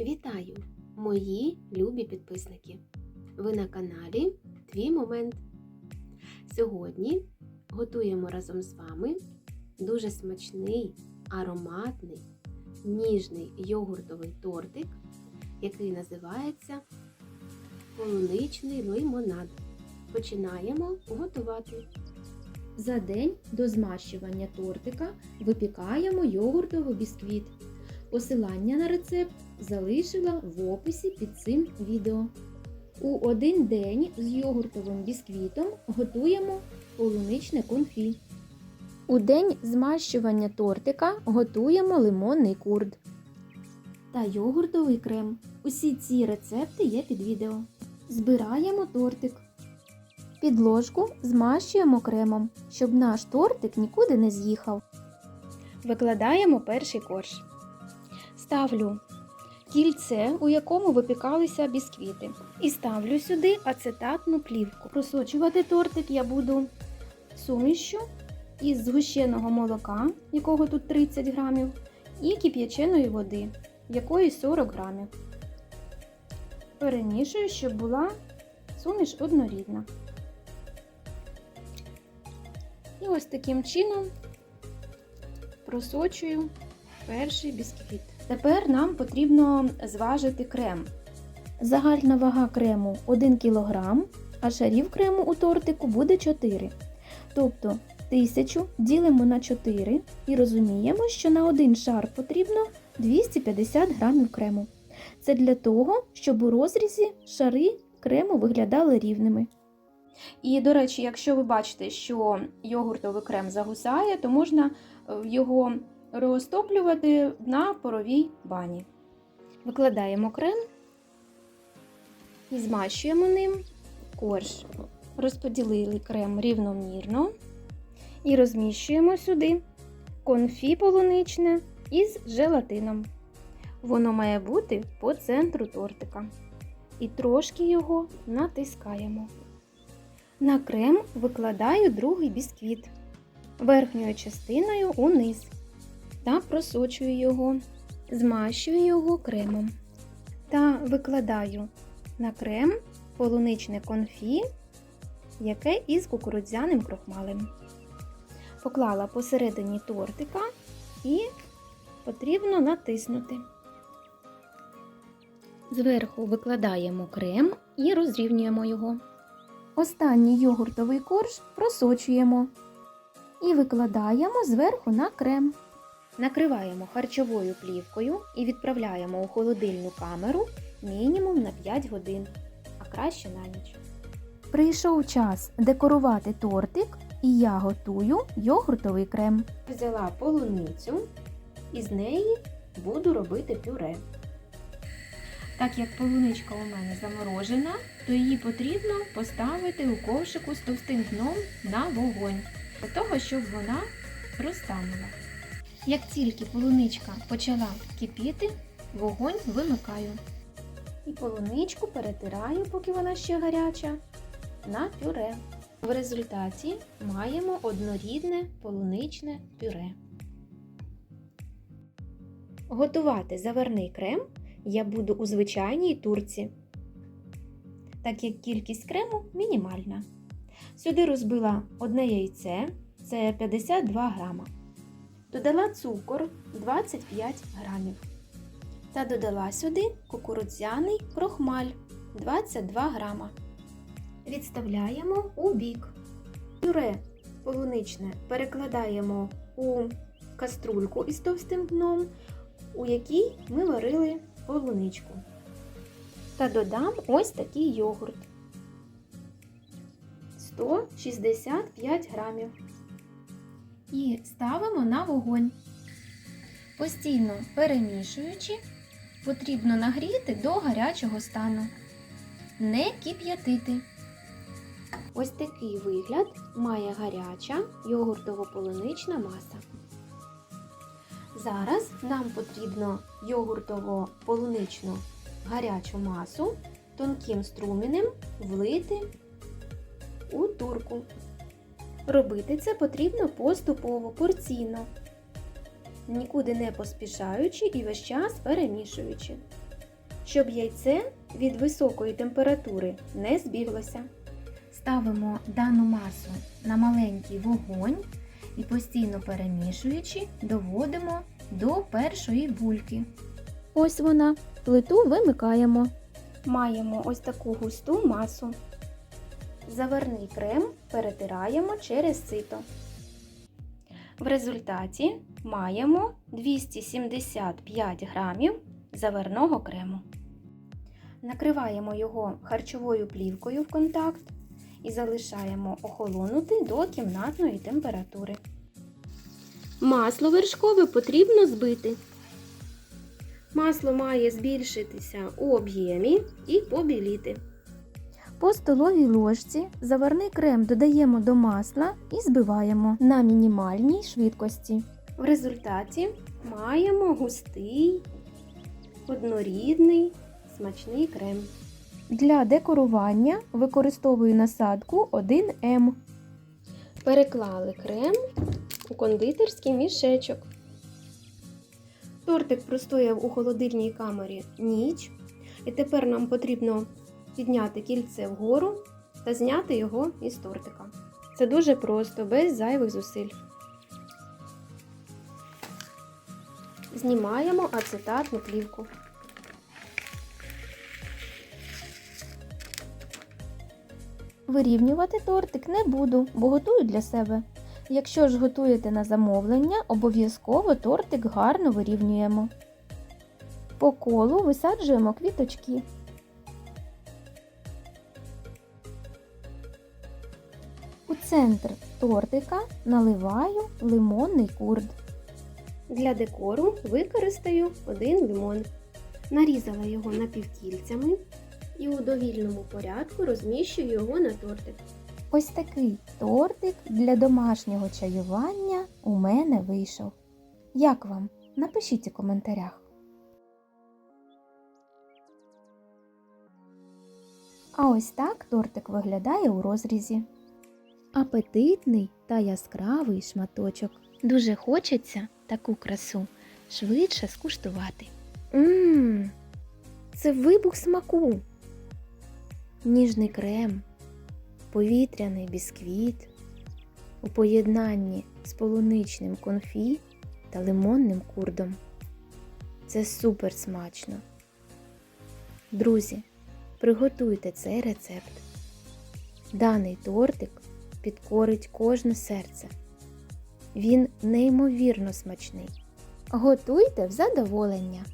Вітаю, мої любі підписники! Ви на каналі Твій Момент. Сьогодні готуємо разом з вами дуже смачний, ароматний, ніжний йогуртовий тортик, який називається полуничний лимонад. Починаємо готувати. За день до змащування тортика випікаємо йогуртовий бісквіт. Посилання на рецепт залишила в описі під цим відео. У один день з йогуртовим бісквітом готуємо полуничне конфі. У день змащування тортика готуємо лимонний курд та йогуртовий крем. Усі ці рецепти є під відео. Збираємо тортик. Підложку змащуємо кремом, щоб наш тортик нікуди не з'їхав. Викладаємо перший корж. Ставлю кільце, у якому випікалися бісквіти. І ставлю сюди ацетатну плівку. Просочувати тортик я буду сумішю із згущеного молока, якого тут 30 грамів, і кип'яченої води, якої 40 грамів. Перемішую, щоб була суміш однорідна. І ось таким чином просочую перший бісквіт. Тепер нам потрібно зважити крем. Загальна вага крему 1 кг, а шарів крему у тортику буде 4. Тобто 1000 ділимо на 4 і розуміємо, що на один шар потрібно 250 грамів крему. Це для того, щоб у розрізі шари крему виглядали рівними. І, до речі, якщо ви бачите, що йогуртовий крем загусає, то можна е, його розтоплювати на паровій бані. Викладаємо крем і змащуємо ним корж. Розподілили крем рівномірно і розміщуємо сюди конфі полуничне із желатином. Воно має бути по центру тортика. І трошки його натискаємо. На крем викладаю другий бісквіт верхньою частиною униз та просочую його, змащую його кремом та викладаю на крем полуничне конфі, яке із кукурудзяним крохмалем. Поклала посередині тортика і потрібно натиснути. Зверху викладаємо крем і розрівнюємо його. Останній йогуртовий корж просочуємо і викладаємо зверху на крем. Накриваємо харчовою плівкою і відправляємо у холодильну камеру мінімум на 5 годин, а краще на ніч. Прийшов час декорувати тортик, і я готую йогуртовий крем. Взяла полуницю і з неї буду робити пюре. Так як полуничка у мене заморожена, то її потрібно поставити у ковшику з товстим дном на вогонь, для того, щоб вона розтанула. Як тільки полуничка почала кипіти, вогонь вимикаю. І полуничку перетираю, поки вона ще гаряча, на пюре. В результаті маємо однорідне полуничне пюре. Готувати заварний крем я буду у звичайній турці, так як кількість крему мінімальна. Сюди розбила одне яйце, це 52 грама. Додала цукор 25 грамів. Та додала сюди кукурудзяний крохмаль 22 грама. Відставляємо у бік. Пюре полуничне перекладаємо у каструльку із товстим дном, у якій ми варили полуничку. Та додам ось такий йогурт 165 грамів. І ставимо на вогонь. Постійно перемішуючи, потрібно нагріти до гарячого стану. Не кип'ятити. Ось такий вигляд має гаряча йогуртово-полунична маса. Зараз нам потрібно йогуртово-полуничну гарячу масу тонким струмінем влити у турку. Робити це потрібно поступово, порційно, нікуди не поспішаючи і весь час перемішуючи. щоб яйце від високої температури не збіглося. Ставимо дану масу на маленький вогонь і постійно перемішуючи, доводимо до першої бульки. Ось вона. Плиту вимикаємо. Маємо ось таку густу масу. Заварний крем перетираємо через сито. В результаті маємо 275 грамів заварного крему. Накриваємо його харчовою плівкою в контакт і залишаємо охолонути до кімнатної температури. Масло вершкове потрібно збити. Масло має збільшитися у об'ємі і побіліти. По столовій ложці заварний крем додаємо до масла і збиваємо на мінімальній швидкості. В результаті маємо густий, однорідний, смачний крем. Для декорування використовую насадку 1М. Переклали крем у кондитерський мішечок. Тортик простояв у холодильній камері ніч, і тепер нам потрібно підняти кільце вгору та зняти його із тортика. Це дуже просто, без зайвих зусиль. Знімаємо ацетатну плівку. Вирівнювати тортик не буду, бо готую для себе. Якщо ж готуєте на замовлення, обов'язково тортик гарно вирівнюємо. По колу висаджуємо квіточки. Центр тортика наливаю лимонний курд. Для декору використаю один лимон. Нарізала його напівкільцями і у довільному порядку розміщую його на тортик. Ось такий тортик для домашнього чаювання у мене вийшов. Як вам? Напишіть у коментарях. А ось так тортик виглядає у розрізі. Апетитний та яскравий шматочок. Дуже хочеться таку красу швидше скуштувати. Ммм, це вибух смаку. Ніжний крем, повітряний бісквіт у поєднанні з полуничним конфі та лимонним курдом. Це супер смачно. Друзі, приготуйте цей рецепт. Даний тортик підкорить кожне серце. Він неймовірно смачний. Готуйте в задоволення.